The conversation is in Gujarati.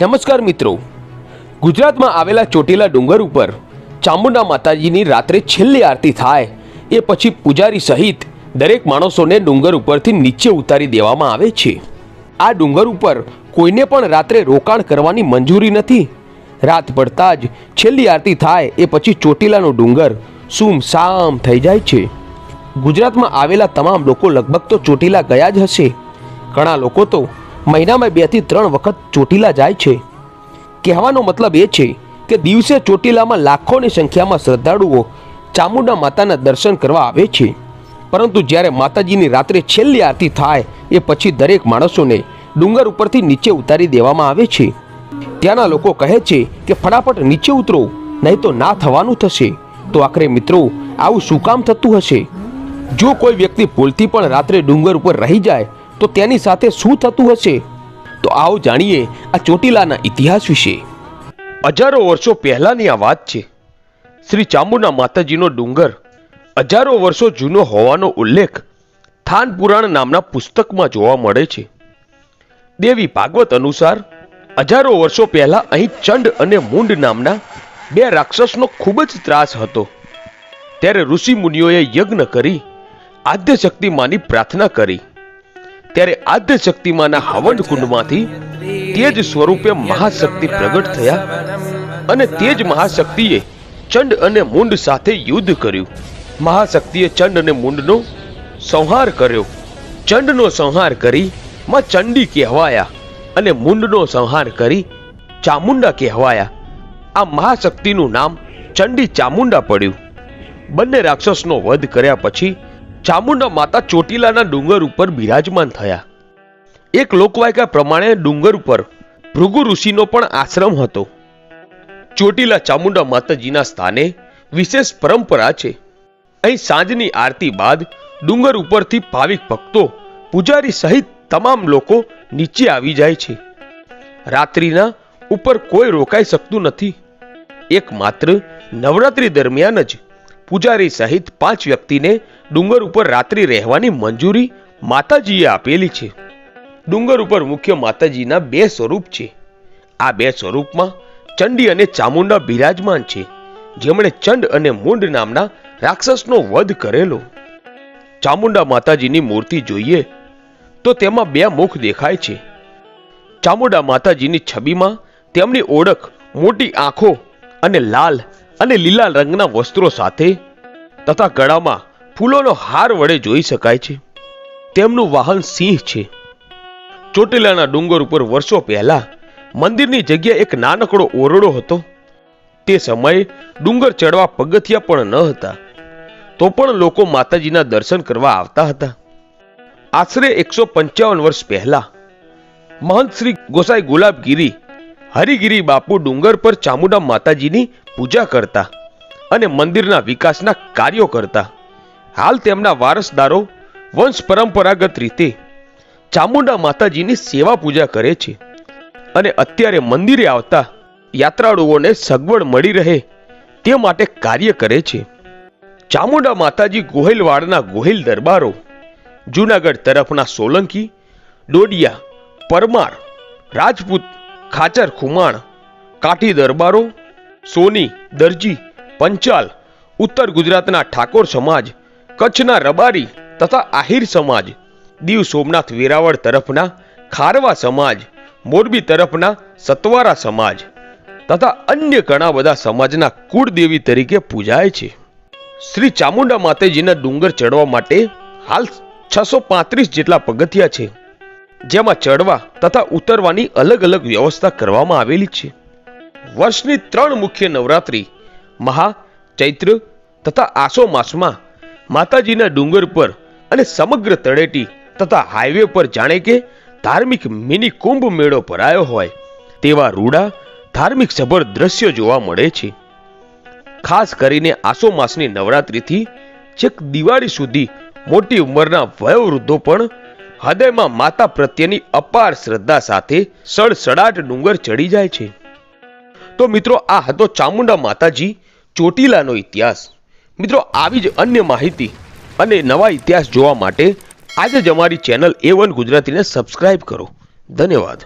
નમસ્કાર મિત્રો. ગુજરાતમાં આવેલા ચોટીલા ડુંગર ઉપર ચામુંડા માતાજીની રાત્રે છેલ્લી આરતી થાય, એ પછી પૂજારી સહિત દરેક માણસોને ડુંગર ઉપરથી નીચે ઉતારી દેવામાં આવે છે. આ ડુંગર ઉપર કોઈને પણ રાત્રે રોકાણ કરવાની મંજૂરી નથી. રાત પડતા જ છેલ્લી આરતી થાય, એ પછી ચોટીલાનો ડુંગર સૂમ સામ થઈ જાય છે. ગુજરાતમાં આવેલા તમામ લોકો લગભગ તો ચોટીલા ગયા જ હશે. ઘણા લોકો તો મહિનામાં બેથી ત્રણ વખત ચોટીલા જાય છે. કહેવાનો મતલબ એ છે કે દિવસે ચોટીલામાં લાખોની સંખ્યામાં શ્રદ્ધાળુઓ ચામુંડા માતાના દર્શન કરવા આવે છે. પરંતુ જ્યારે માતાજીની રાત્રે છેલ્લી આરતી થાય, એ પછી દરેક માણસોને ડુંગર ઉપરથી નીચે ઉતારી દેવામાં આવે છે. ત્યાંના લોકો કહે છે કે ફટાફટ નીચે ઉતરો, નહીં તો ના થવાનું થશે. તો આખરે મિત્રો, આવું શું કામ થતું હશે? જો કોઈ વ્યક્તિ ભૂલથી પણ રાત્રે ડુંગર ઉપર રહી જાય તો તેની સાથે શું થતું હશે? તો આવો જાણીએ આ ચોટીલાના ઇતિહાસ વિશે. હજારો વર્ષો પહેલાની આ વાત છે. શ્રી ચામુના માતાજીનો ડુંગર, હજારો વર્ષો જૂનો હોવાનો ઉલ્લેખ થાન પુરાણ નામના પુસ્તકમાં જોવા મળે છે. દેવી ભાગવત અનુસાર, હજારો વર્ષો પહેલા અહીં ચંડ અને મુંડ નામના બે રાક્ષસનો ખૂબ જ ત્રાસ હતો. ત્યારે ઋષિ મુનિઓએ યજ્ઞ કરી આદ્ય શક્તિમાની પ્રાર્થના કરી. ત્યારે આદ્ય શક્તિમાના હવન કુંડમાંથી તે જ સ્વરૂપે મહાશક્તિ પ્રગટ થયા અને તે જ મહાશક્તિએ ચંડ અને મુંડ સાથે યુદ્ધ કર્યું. મહાશક્તિએ ચંડ અને મુંડનો સંહાર કર્યો. ચંડનો સંહાર કરી માં ચંડી કહેવાયા અને મુંડનો સંહાર કરી ચામુંડા કહેવાયા. આ મહાશક્તિનું નામ ચંડી ચામુંડા પડ્યું. બંને રાક્ષસનો વધ કર્યા પછી ચામુંડા માતા ચોટીલાના ડુંગર ઉપર બિરાજમાન થયા. એક લોકવાયકા પ્રમાણે ડુંગર ઉપર ભૃગુ ઋષિનો પણ આશ્રમ હતો. ચોટીલા ચામુંડા માતાજીના સ્થાને વિશેષ પરંપરા છે. અહીં સાંજની આરતી બાદ ડુંગર ઉપરથી ભાવિક ભક્તો, પૂજારી સહિત તમામ લોકો નીચે આવી જાય છે. રાત્રિના ઉપર કોઈ રોકાઈ શકતું નથી. એકમાત્ર નવરાત્રી દરમિયાન જ પૂજારી સહિત પાંચ વ્યક્તિને ડુંગર ઉપર રાત્રિ રહેવાની મંજૂરી માતાજીએ આપેલી છે. ડુંગર ઉપર મુખ્ય માતાજીના બે સ્વરૂપ છે. આ બે સ્વરૂપમાં ચંડી અને ચામુંડા બિરાજમાન છે. જેમણે ચંડ અને મુંડ નામના રાક્ષસનો વધ કરેલો. ચામુંડા માતાજીની મૂર્તિ જોઈએ તો તેમાં બે મુખ દેખાય છે. ચામુંડા માતાજીની છબીમાં તેમની ઓળખ મોટી આંખો અને લાલ અને લીલા રંગના વસ્ત્રો સાથે તથા ગળામાં ફૂલોનો હાર વડે જોઈ શકાય છે. તેમનું વાહન સિંહ છે. ચોટીલાના ડુંગર ઉપર વર્ષો પહેલા મંદિરની જગ્યાએ એક નાનકડો ઓરડો હતો. તે સમયે ડુંગર ચડવા પગથિયા પણ ન હતા. તો પણ લોકો માતાજીના દર્શન કરવા આવતા હતા. આશરે એકસો પંચાવન વર્ષ પહેલા મહંત શ્રી ગોસાઈ ગુલાબગીરી હરિગીરી બાપુ ડુંગર પર ચામુંડા માતાજીની પૂજા કરતા અને મંદિરના વિકાસના કાર્યો કરતા. હાલ તેમના વારસદારો વંશ પરંપરાગત રીતે ચામુંડા માતાજીની સેવા પૂજા કરે છે અને અત્યારે મંદિરે આવતા યાત્રાળુઓને સગવડ મળી રહે તે માટે કાર્ય કરે છે. ચામુંડા માતાજી ગોહિલવાડના ગોહિલ દરબારો, જૂનાગઢ તરફના સોલંકી, ડોડિયા, પરમાર, રાજપૂત ખાચર ખુમાણ, કાઠી દરબારો, સોની, દરજી, પંચાલ, ઉત્તર ગુજરાતના ઠાકોર સમાજ, કચ્છના રબારી તથા આહિર સમાજ, દીવ સોમનાથ વેરાવળ તરફના ખારવા સમાજ, મોરબી તરફના સતવારા સમાજ તથા અન્ય ઘણા બધા સમાજના કુળદેવી તરીકે પૂજાય છે. શ્રી ચામુંડા માતાજીના ડુંગર ચડવા માટે હાલ છસો પાંત્રીસ જેટલા પગથિયા છે. જેમાં ચડવા તથા ઉતરવાની અલગ અલગ વ્યવસ્થા કરવામાં આવેલી છે. વર્ષની ત્રણ મુખ્ય નવરાત્રી મહા, ચૈત્ર તથા આસો માસમાં માતાજીના ડુંગર પર અને સમગ્ર તળેટી તથા હાઈવે પર જાણે કે ધાર્મિક મિની કુંભ મેળો ભરાયો હોય, તેવા રૂડા ધાર્મિક સભર દ્રશ્યો જોવા મળે છે. ખાસ કરીને આસો માસની નવરાત્રિથી છેક દિવાળી સુધી મોટી ઉંમરના વયોવૃદ્ધો પણ હૃદયમાં માતા પ્રત્યેની અપાર શ્રદ્ધા સાથે સડસડાટ ડુંગર ચડી જાય છે. તો મિત્રો, આ હતો ચામુંડા માતાજી ચોટીલાનો ઇતિહાસ. મિત્રો, આવી જ અન્ય માહિતી અને નવા ઇતિહાસ જોવા માટે આજે જ અમારી ચેનલ એ વન ગુજરાતીને સબસ્ક્રાઇબ કરો. ધન્યવાદ.